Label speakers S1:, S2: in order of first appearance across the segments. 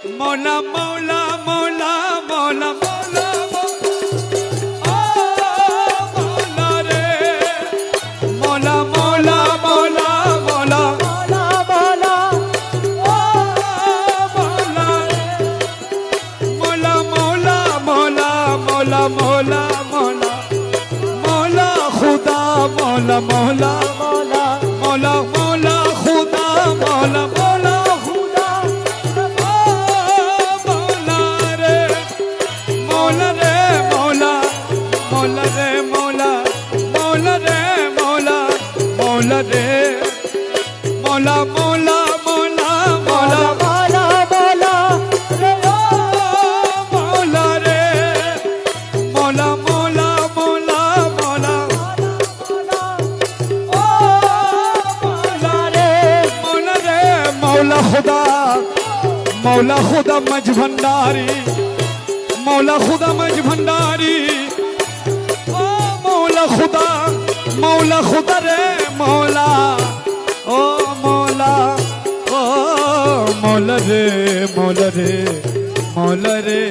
S1: মৌলা মৌলা মৌলা মৌলা মৌলা মৌলা রে মৌলা মৌলা মৌলা মৌলা মৌলা মৌলা মৌলা মৌলা মৌলা মৌলা মৌলা খুদা মৌলা মৌলা মৌলা মৌলা রে মৌলা মৌলা মৌলা মৌলা মৌলা রে মৌলা মৌলা মৌলা মৌলা मौला रे मौला खुदा मौला खुदा मज भंडारी मौला खुदा मज भंडारी মহলরে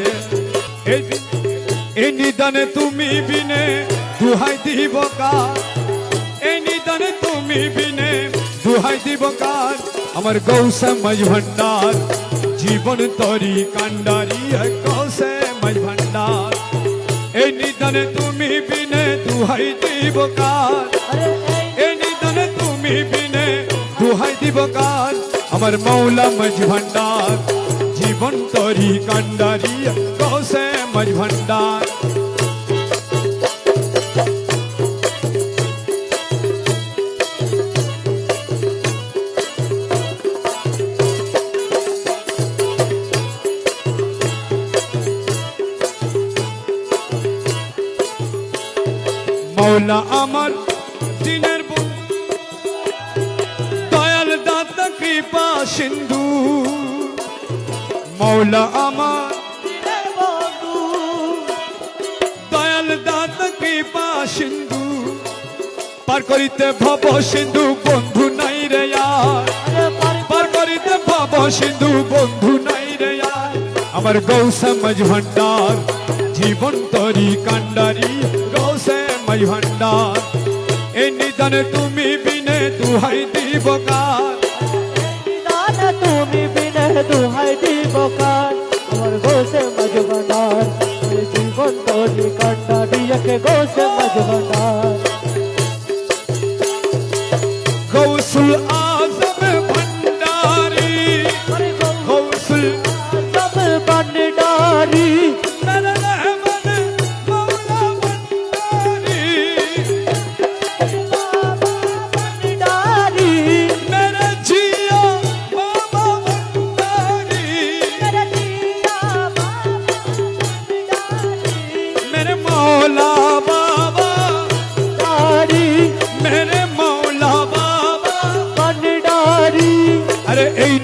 S1: এই নিদানে তুমি বিনে দুহাই দিব কার? এই নিদানে তুমি বিনে দুহাই দিব কার? আমার গৌসে মজ ভণ্ডার জীবন তরি কান্ডারি গৌসে মজ ভণ্ডার এই নিদানে তুমি বিনে দুহাই দিব কার? এই নিদানে তুমি বিনে দুহাই দিব কার? আমার মৌলা মজ ভণ্ডার मजभन तोरी कंडरिया कहो से मजभंडार মৌলা আমার দিনের দয়াল দাতা কৃপা সিন্ধু মৌলা আমার। দয়াল দাতা কৃপা সিন্ধু পার করিতে ভব সিন্ধু বন্ধু নাই রে আর। পার করিতে ভব সিন্ধু বন্ধু নাই রে আমার মজ ভণ্ডার জীবন তরি কান্ডারি গৌসে মজ ভণ্ডার এই নিদান তুমি বিনে দুহাই দিব কার।
S2: তুমি বিনে দুহাই প্রকার আমার ঘোষে মজবানার জীবন তরি কান্ডা
S1: দিয়ে ঘোষে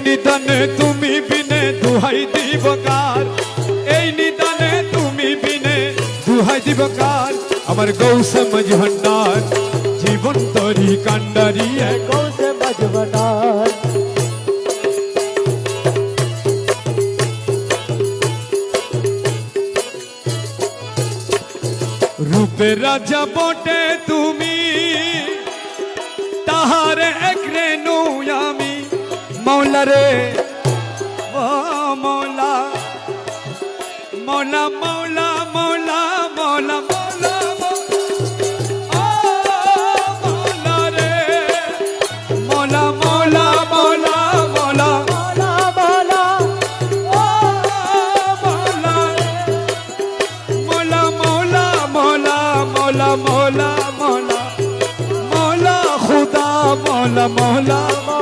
S1: নিদানে তুমি বিনে দুহাই দিবকার। এই নিদানে তুমি বিনে দুহাই দিবকার। আমার গৌসে মজ ভণ্ডার জীবন তরি কান্ডারি
S2: গোসে মজবনার
S1: রূপে রাজা বটে তুমি না রে ও মৌলা মৌলা মৌলা মৌলা মৌলা মৌলা मोला मोला मोला खुदा मोला मोला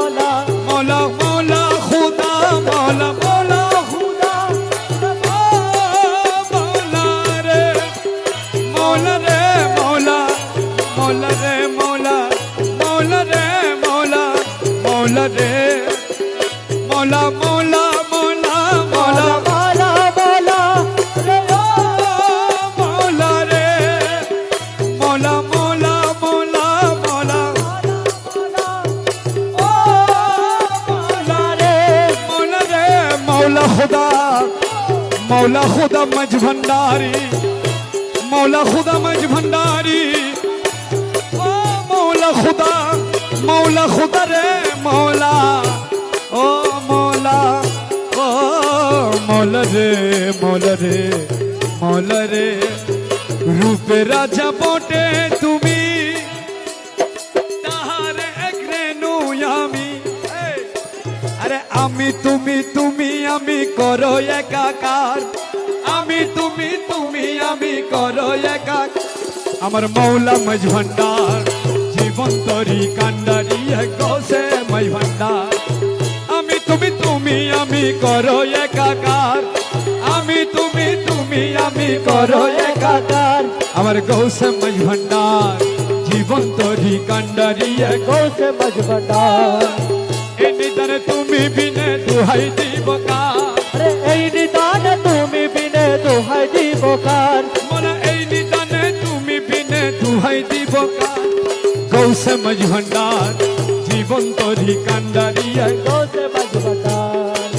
S1: खुदा मज भंडारी मौला खुदा मज भंडारी ओ मौला खुदा मौला खुदा रे मौला ओ मौला ओ मौला रे मौला रे মৌলা রে রূপে রাজা বটে তুমি তাহারে এক রেণু আমি এই, আরে আমি তুমি তুমি আমি করো একাকার আমি তুমি তুমি আমি করো একাকার আমার মৌলা মজ ভান্ডার জীবন তরি কান্ডারি গোসে মজ ভান্ডার আমি তুমি তুমি আমি করো একাকার আমি তুমি তুমি আমি করো একাকার
S2: একাকার
S1: আমার গৌসে মজ ভান্ডার জীবন তরি কান্ডারি
S2: গোসে মজবন্ডার
S1: এ নিদানে তুমি বিনে দুহাই দিব কার
S2: দোহাই দিব কার
S1: মনে এই নিদানে তুমি বিনে দুহাই দিব কার গৌসে মজ ভান্ডার জীবন তরি কান্ডারি
S2: গোসে মজবন্ডার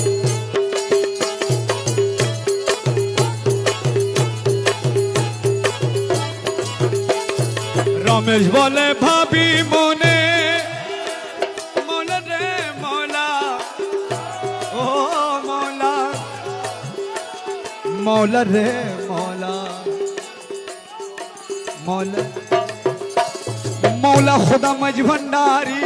S1: রমেশ বলে ভাবি মনে মৌলা রে মৌলা। মৌলা। মৌলা খুদা মজ ভণ্ডারি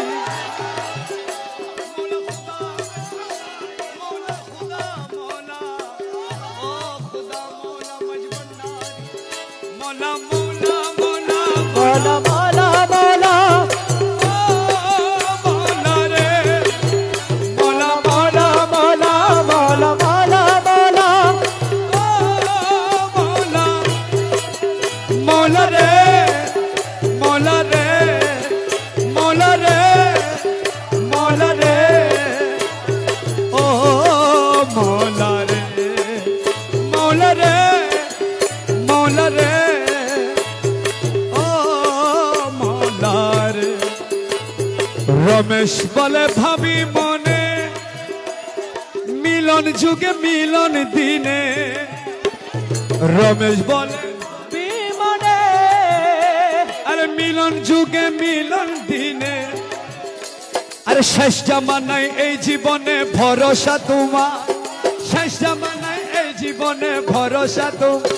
S1: মিলন যুগে মিলন দিনে। রমেশ বলে আরে মিলন যুগে মিলন দিনে। আরে শেষ জামানায় এই জীবনে ভরসা তোমার। শেষ জামানায় এই জীবনে ভরসা তোমার।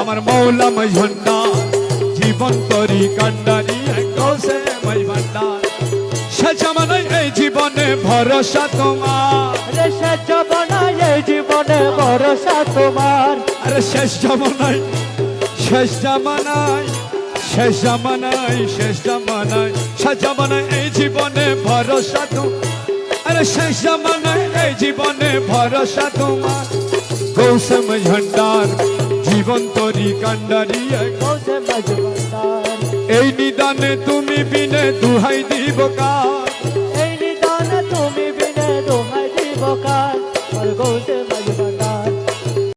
S1: আমার মৌলা মজভন্ডা জীবন তরি কান্ডারি কৌশে মজভন্ডার শেষ জামানায় এই জীবনে ভরসা তোমার।
S2: জীবনে ভরসা তোমার।
S1: আরে শেষ জামানায় শেষ জামানায় শেষ জামানায় শেষ জামানায় শেষ জামানায় এই জীবনে ভরসা তো আরে শেষ জামানায় এই জীবনে ভরসা তোমার। গৌসম ঝন্ডার জীবন তরি কান্ডারি এই নিদানে তুমি বিনে দুহাই দিব কার।
S2: এই নিদান তুমি বিনে দোহাই দিব কার। গোসে